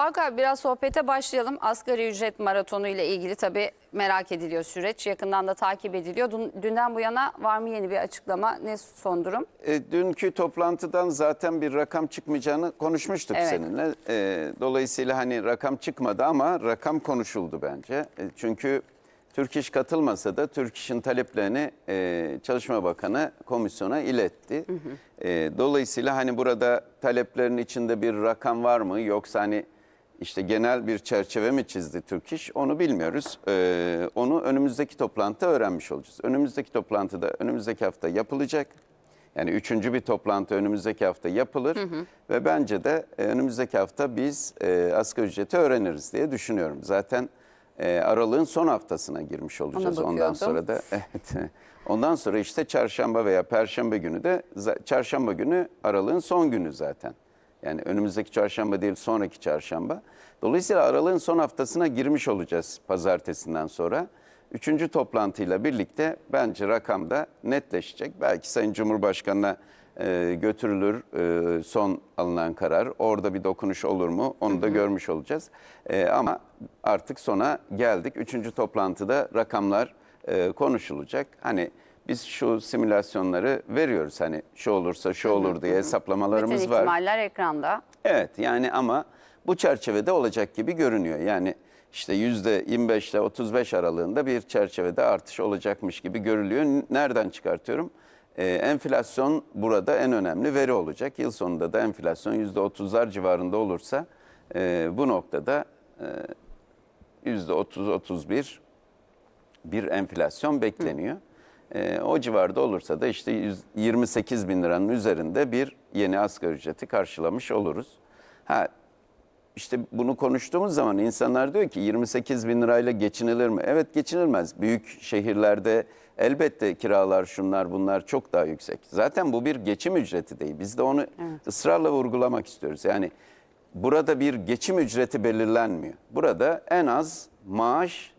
Faruk abi biraz sohbete başlayalım. Asgari ücret maratonu ile ilgili tabii merak ediliyor süreç. Yakından da takip ediliyor. Dün- Dünden bu yana var mı yeni bir açıklama? Ne son durum? E, dünkü toplantıdan zaten bir rakam çıkmayacağını konuşmuştuk Evet. seninle. E, dolayısıyla hani rakam çıkmadı ama rakam konuşuldu bence. E, çünkü Türk İş katılmasa da Türk İş'in taleplerini e, Çalışma Bakanı komisyona iletti. E, dolayısıyla hani burada taleplerin içinde bir rakam var mı yoksa hani işte genel bir çerçeve mi çizdi Türk İş onu bilmiyoruz. E, onu önümüzdeki toplantıda öğrenmiş olacağız. Önümüzdeki toplantıda önümüzdeki hafta yapılacak. Yani üçüncü bir toplantı önümüzdeki hafta yapılır ve bence de e, önümüzdeki hafta biz e, asgari ücreti öğreniriz diye düşünüyorum. Zaten e, aralığın son haftasına girmiş olacağız ondan sonra da. Evet. Ondan sonra işte çarşamba veya perşembe günü de çarşamba günü aralığın son günü zaten. Yani önümüzdeki çarşamba değil sonraki çarşamba. Dolayısıyla aralığın son haftasına girmiş olacağız pazartesinden sonra. Üçüncü toplantıyla birlikte bence rakam da netleşecek. Belki Sayın Cumhurbaşkanı'na e, götürülür e, son alınan karar. Orada bir dokunuş olur mu onu da görmüş olacağız. E, ama artık sona geldik. Üçüncü toplantıda rakamlar e, konuşulacak. Hani biz şu simülasyonları veriyoruz. Hani şu olursa şu olur diye Bütün hesaplamalarımız var. ihtimaller ekranda. Evet yani ama bu çerçevede olacak gibi görünüyor. Yani işte yüzde 25 ile 35 aralığında bir çerçevede artış olacakmış gibi görülüyor. Nereden çıkartıyorum? Ee, enflasyon burada en önemli veri olacak. Yıl sonunda da enflasyon yüzde 30'lar civarında olursa e, bu noktada e, yüzde 30-31 bir enflasyon bekleniyor. Ee, o civarda olursa da işte 100 28 bin liranın üzerinde bir yeni asgari ücreti karşılamış oluruz. Ha işte bunu konuştuğumuz zaman insanlar diyor ki 28 bin lirayla geçinilir mi? Evet geçinilmez. Büyük şehirlerde elbette kiralar şunlar bunlar çok daha yüksek. Zaten bu bir geçim ücreti değil. Biz de onu ısrarla vurgulamak istiyoruz. Yani burada bir geçim ücreti belirlenmiyor. Burada en az maaş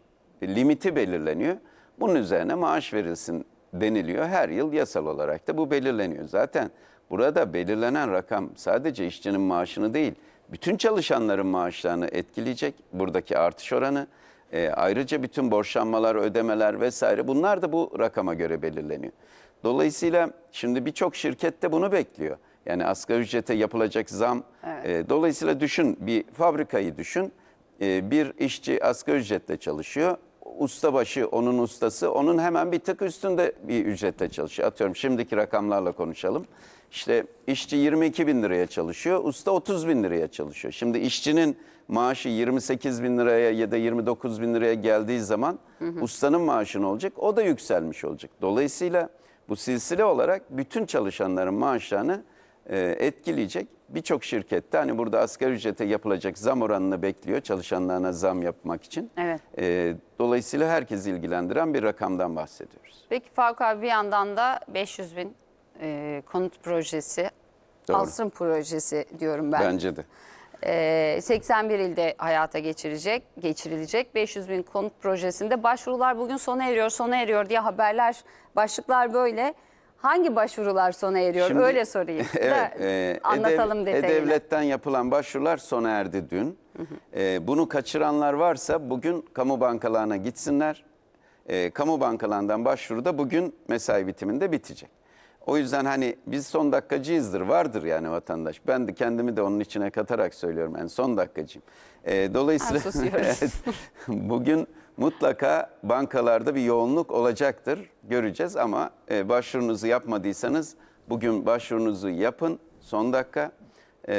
limiti belirleniyor. Bunun üzerine maaş verilsin deniliyor. Her yıl yasal olarak da bu belirleniyor. Zaten burada belirlenen rakam sadece işçinin maaşını değil, bütün çalışanların maaşlarını etkileyecek buradaki artış oranı. E, ayrıca bütün borçlanmalar, ödemeler vesaire bunlar da bu rakama göre belirleniyor. Dolayısıyla şimdi birçok şirket de bunu bekliyor. Yani asgari ücrete yapılacak zam. e, dolayısıyla düşün bir fabrikayı düşün. E, bir işçi asgari ücretle çalışıyor. Ustabaşı onun ustası onun hemen bir tık üstünde bir ücretle çalışıyor. Atıyorum şimdiki rakamlarla konuşalım. İşte işçi 22 bin liraya çalışıyor, usta 30 bin liraya çalışıyor. Şimdi işçinin maaşı 28 bin liraya ya da 29 bin liraya geldiği zaman ustanın maaşı ne olacak? O da yükselmiş olacak. Dolayısıyla bu silsile olarak bütün çalışanların maaşlarını etkileyecek. Birçok şirkette hani burada asgari ücrete yapılacak zam oranını bekliyor çalışanlarına zam yapmak için. Evet. E, dolayısıyla herkesi ilgilendiren bir rakamdan bahsediyoruz. Peki Faruk abi bir yandan da 500 bin e, konut projesi, Doğru. Alsın projesi diyorum ben. Bence de. Ee, 81 ilde hayata geçirecek, geçirilecek 500 bin konut projesinde başvurular bugün sona eriyor, sona eriyor diye haberler, başlıklar böyle. Hangi başvurular sona eriyor? Şimdi- Öyle sorayım. Evet, e, anlatalım Edev- detayını. E-Devlet'ten yapılan başvurular sona erdi dün. E, bunu kaçıranlar varsa bugün kamu bankalarına gitsinler. E, kamu bankalarından başvuru da bugün mesai bitiminde bitecek. O yüzden hani biz son dakikacıyızdır, vardır yani vatandaş. Ben de kendimi de onun içine katarak söylüyorum yani son dakikacıyım. E, dolayısıyla. Evet, bugün mutlaka bankalarda bir yoğunluk olacaktır. Göreceğiz ama e, başvurunuzu yapmadıysanız bugün başvurunuzu yapın son dakika E,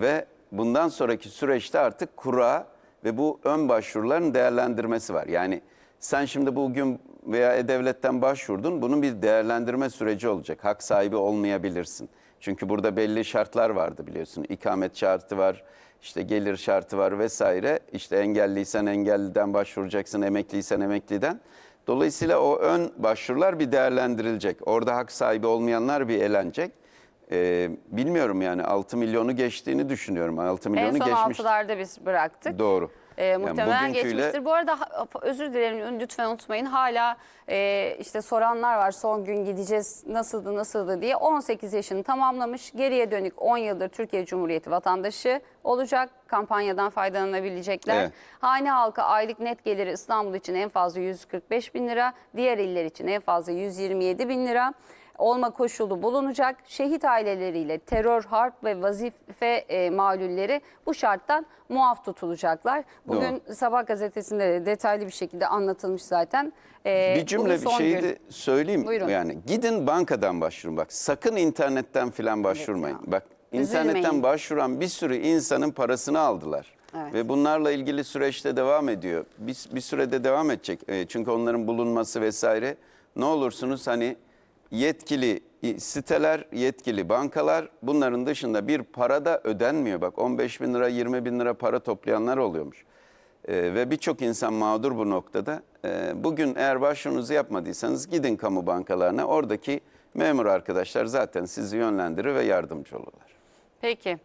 ve bundan sonraki süreçte artık kura ve bu ön başvuruların değerlendirmesi var. Yani sen şimdi bugün veya E-Devlet'ten başvurdun bunun bir değerlendirme süreci olacak. Hak sahibi olmayabilirsin. Çünkü burada belli şartlar vardı biliyorsun. İkamet şartı var, işte gelir şartı var vesaire. İşte engelliysen engelliden başvuracaksın, emekliysen emekliden. Dolayısıyla o ön başvurular bir değerlendirilecek. Orada hak sahibi olmayanlar bir elenecek. Ee, bilmiyorum yani 6 milyonu geçtiğini düşünüyorum. 6 En milyonu son geçmiş. altılarda biz bıraktık. Doğru. E, muhtemelen bugünküyle- geçmiştir. Bu arada ha- özür dilerim lütfen unutmayın. Hala e, işte soranlar var. Son gün gideceğiz. Nasıldı nasıldı diye. 18 yaşını tamamlamış. Geriye dönük 10 yıldır Türkiye Cumhuriyeti vatandaşı olacak. Kampanyadan faydalanabilecekler. Evet. Hane halkı aylık net geliri İstanbul için en fazla 145 bin lira. Diğer iller için en fazla 127 bin lira olma koşulu bulunacak. Şehit aileleriyle terör, harp ve vazife e, malulleri bu şarttan muaf tutulacaklar. Bugün Sabah gazetesinde de detaylı bir şekilde anlatılmış zaten. E, bir cümle bir şeyi de söyleyeyim. Buyurun. Yani gidin bankadan başvurun bak. Sakın internetten filan başvurmayın. ya. Bak internetten Üzülmeyin. başvuran bir sürü insanın parasını aldılar. Evet. Ve bunlarla ilgili süreçte devam ediyor. Bir, bir sürede devam edecek. E, çünkü onların bulunması vesaire. Ne olursunuz hani yetkili siteler, yetkili bankalar bunların dışında bir para da ödenmiyor. Bak 15 bin lira, 20 bin lira para toplayanlar oluyormuş. Ee, ve birçok insan mağdur bu noktada. Ee, bugün eğer başvurunuzu yapmadıysanız gidin kamu bankalarına. Oradaki memur arkadaşlar zaten sizi yönlendirir ve yardımcı olurlar. Peki.